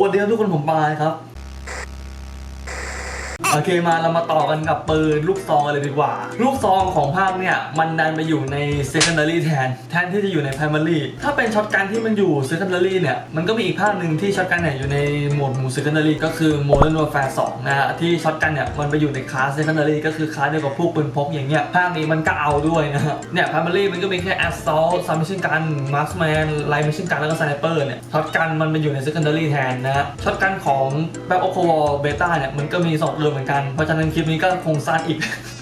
สวัสดียวทุกคนผมบายครับ โอเคมาเรามาต่อกันกับปืนลูกซองเลยดีกว่า ลูกซองของภาคเนี่ย มันดันไปอยู่ใน secondary แทน แทนที่จะอยู่ใน primary ถ้าเป็นช็อตกันที่มันอยู่ secondary เนี่ย มันก็มีอีกภาคหนึ่งที่ช็อตการเนี่ยอยู่ในโหมดหมู่ secondary ก็คือ modern warfare 2นะฮะที่ช็อตกันเนี่ยมันไปอยู่ในคลาส secondary ก็คือคลาสเดียวกับพวกปืนพกอย่างเงี้ยภาคนี้มันก็เอาด้วยนะเนี่ย primary มันก็มีแค่ assault submachine gun marksman light machine gun แล้วก็ sniper เนี่ยช็อตกันมันไปอยู่ใน secondary แทนนะช็อตกันของ black ops war beta เนี่ยมันก็มีสอ2นเหมือนกัน เพราะฉะนั้นคลิปนี้ก็คงสั้นอีก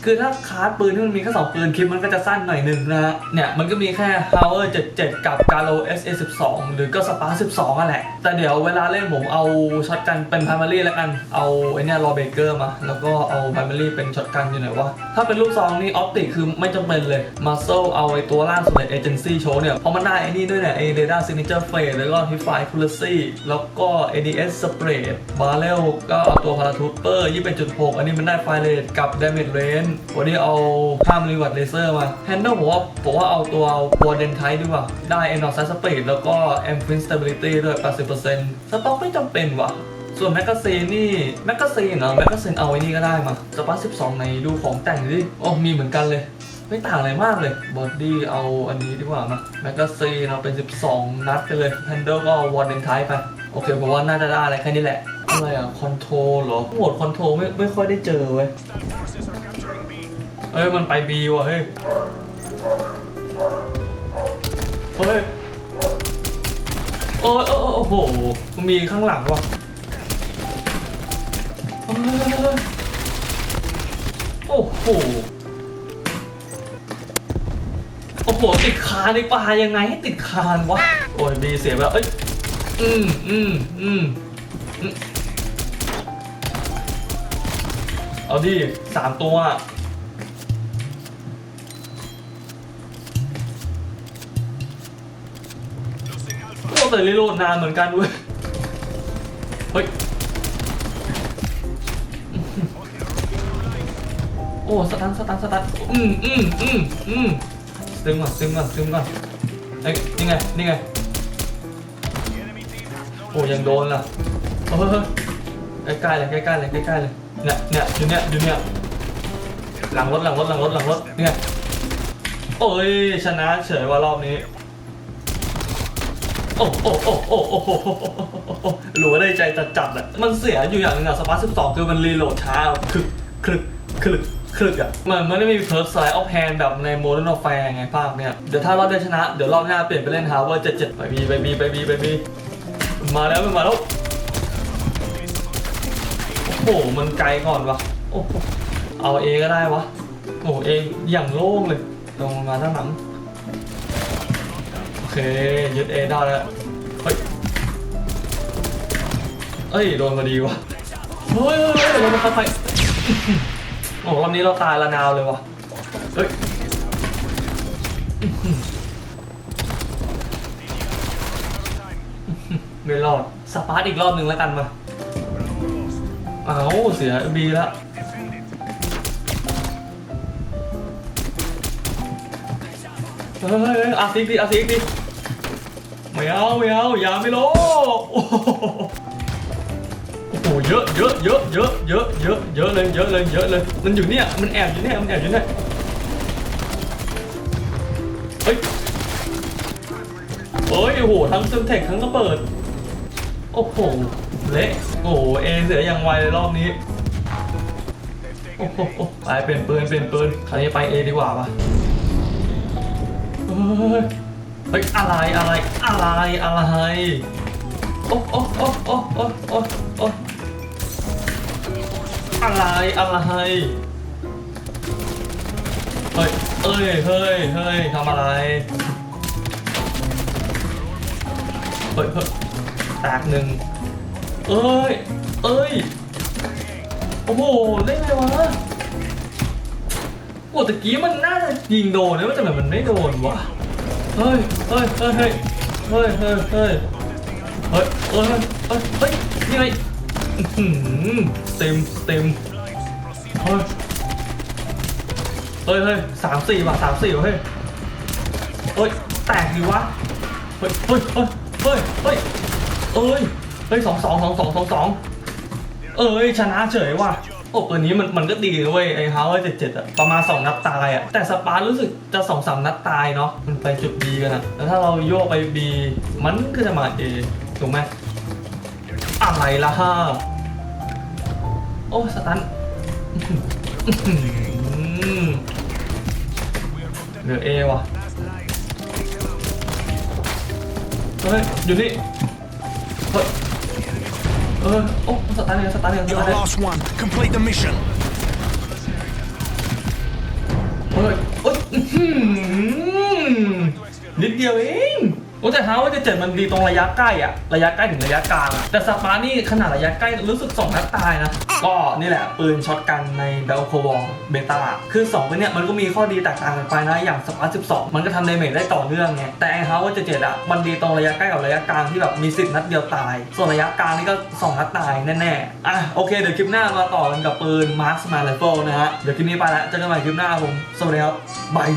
คือถ้าคลาสปืนที่มันมีแค่สองปืนคลิปมันก็จะสั้นหน่อยหนึ่งนะฮะเนี่ยมันก็มีแค่ Power 77 กับ Galo SA12 หรือก็ Spark 12นั่นแหละ แต่เดี๋ยวเวลาเล่นผมเอาช็อตกันเป็น primary แล้วกัน เอาไอเนี่ยรอเบเกอร์มา แล้วก็เอา primary เป็นช็อตกันอยู่ไหนวะ ถ้าเป็นลูกซองนี่ออปติกคือไม่จำเป็นเลย Muscle เอาไอตัวล่างสุดเลย Agency Show เนี่ยเพราะมันได้ไอ้นี่ด้วยเนี่ยไอ Radar Signature Phase แล้วก็ Hip Fire Accuracy แล้วก็ ADS Spray Barrel ก็เอาตัว Paratrooper 21.6 อันนี้มันได้ Fire Rate กับ Damage Range วันนี้เอาข้าม Reward Laser มา Handle ผมว่าผมว่าเอาตัว Warden Type ดีกว่า ได้ End of Sight Speed แล้วก็ M Fin Stability ด้วย 80%สต็อกไม่จำเป็นว่ะส่วนแมกกาซีนนี่แมกกาซีนเหรอแมกกาซีนเอาไว้นี่ก็ได้มาสปา12ในดูของแต่งดิโอ้มีเหมือนกันเลย ไม่ต่างอะไรมากเลยบอดี้เอาอันนี้ดีกว่านะแมกกาซีนเอาเป็น 12 นัดไปเลยแฮนเดิลก็วอร์เดนไทไป โอเคผมว่าน่าจะได้อะไรแค่นี้แหละ อะไรอะคอนโทรเหรอโหมดคอนโทรไม่ไม่ค่อยได้เจอเว้ย เอ้ยมันไปบีว่ะเฮ้ย เฮ้ย โอ้ยโอ้โอ้โห มันมีข้างหลังว่ะเฮ้ยโอ้โห โอ้โห ติดคานในป่ายังไงให้ติดคานวะ โอ้ยบีเสียไปแล้วเอ้ยอืมอืมอืมอืมเอาดิสามตัว โอ้แต่รีโหลดนานเหมือนกันเว้ย เฮ้ย โอ้สตันสตันสตันอืมอืมอืมอืมซึมก่อนซึมก่อนซึมก่อนเอ้ยนี่ไง นี่ไง โอ้ยังโดนล่ะเฮ้ยเฮ้ยเฮ้ยใกล้ๆเลยใกล้ๆเลยใกล้ๆเลยเนี่ยเนี่ยอยู่เนี่ยอยู่เนี่ยหลังรถหลังรถหลังรถหลังรถเนี่ยโอ้ยชนะเฉยว่ารอบนี้ โอ้โอ้โอ้โอ้โอ้โอ้โอ้หลัวได้ใจจัดจัดๆอะมันเสียอยู่อย่างหนึงอะสปาร์สิบสองคือมันรีโหลดช้าคึกคลึกคลึกคลึกอะมันไม่ได้มีเพิร์ฟไซด์ออฟแฮนแบบในโมเดิร์นอฟแฟร์ไงภาคเนี้ยเดี๋ยวถ้ารอบได้ชนะ เดี๋ยวรอบหน้าเปลี่ยนไปเล่นฮาร์เวอร์เจ็ดเจ็ดไปบีไปบีไปบีไปบีมาแล้วมันมาแล้ว โอ้โห มันไกลก่อนวะโอ้เอาเอก็ได้วะโอ้เองอย่างโล่งเลยลงมาด้านหลัง เคยึดเอได้แล้ว เฮ้ย เอ้ยโดนพอดีวะเฮ้ยเฮ้ยเฮ้ยโดนมาไปโอ้โหรอบนี้เราตายละนาวเลยวะเฮ้ยไม่รอดสปาร์ตอีกรอบหนึ่งแล้วกันมา เอาเสียบีแล้วเฮ้ยเฮ้ยเฮ้ยอาซิกดิอาซิกดิ ไม่เอาไม่เอาอย่าไม่โลโอ้โหโอ้โหเยอะเยอะเยอะเยอะเยอะเยอะเยอะเลยเยอะเลยเยอะเลยมันอยู่เนี่ยมันแอบอยู่เนี่ยมันแอบอยู่เนี่ยเฮ้ยเฮ้ยโอ้โหทั้งเซึมเทคทั้งระเบิดโอ้โหเละโอ้โหเอเสียอย่างไวเลยรอบนี้โอ้โหไปเปลี่ยนปืนเปลี่ยนปืนคราวนี้ไปเอดีกว่าปะเฮ้ย เฮ้ยอะไรอะไรอะไรอะไรโอ้โอ้โอ้โอ้โอ้โอ้โอ้อะไรอะไรเฮ้ยเอ้ยเฮ้ยเฮ้ยทำอะไรเฮ้ยเฮ้ยแตกหนึ่งเอ้ยเอ้ยโอ้โหเล่นไงวะโอ้ตะกี้มันน่าจะยิงโดนนะแต่ทำไมมันไม่โดนวะ เฮ้ยเฮ้ยเฮ้ยเฮ้ยเฮ้ยเฮ้ยเฮ้ยเฮ้ยเฮ้ยเฮ้ยเฮ้ยยังไงเต็มเต็มเฮ้ยเฮ้ยเฮ้ยสามสี่ว่ะสามสี่ว่ะเฮ้ยเฮ้ยแตกดีวะเฮ้ยเฮ้ยเฮ้ยเฮ้ยเฮ้ยเอ้ยเฮ้ยสองสองสองสองสองสองเอ้ยชนะเฉยว่ะ โอ้ปืนนี้มันมันก็ดีนะเว้ยไอ้ฮาวเอร์เจ็ดเจ็ดอะประมาณสองนัดตายอะแต่สปาร์รู้สึกจะสองสามนัดตายเนาะมันไปจุดบีกันอะแล้วถ้าเราโยกไปบีมันก็จะมาเอถูกไหมอะไรล่ะฮะโอ้สตันเหลือเอว่ะเฮ้ยอยู่นี่เฮ้ย เออโอ้สตันเนี่ยสตันเนี่ยส You're ตัน the เนี่ย last one. Complete the mission. เฮ้ยโอ๊ยอื้อหือนิดเดียวเอง โอ้แต่ฮาว่าจะเจ็ดมันดีตรงระยะใกล้อะระยะใกล้ถึงระยะกลางอะแต่สปาร์นี่ขนาดระยะใกล้รู้สึกสองนัดตายนะ ก็นี่แหละ ปืนช็อตกันในเบลโควองเบต้าคือ2ปืนเนี่ยมันก็มีข้อดีแตกต่างกันไปนะอย่างสปาร์12 มันก็ทำเดเมจได้ต่อเนื่องไงแต่ไอ้ฮาวว่าจะเจ็ดอะมันดีตรงระยะใกล้กับระยะกลางที่แบบมีสิทธินัดเดียวตาย ส่วนระยะกลางนี่ก็สองนัดตายแน่ๆอะโอเคเดี๋ยวคลิปหน้ามาต่อกันกับปืนมาร์คสมาร์ i เฟิลนะฮะเดี๋ยวคลิปนี้ไปละเจอกันใหม่คลิปหน้าผมสวัสดีครับบาย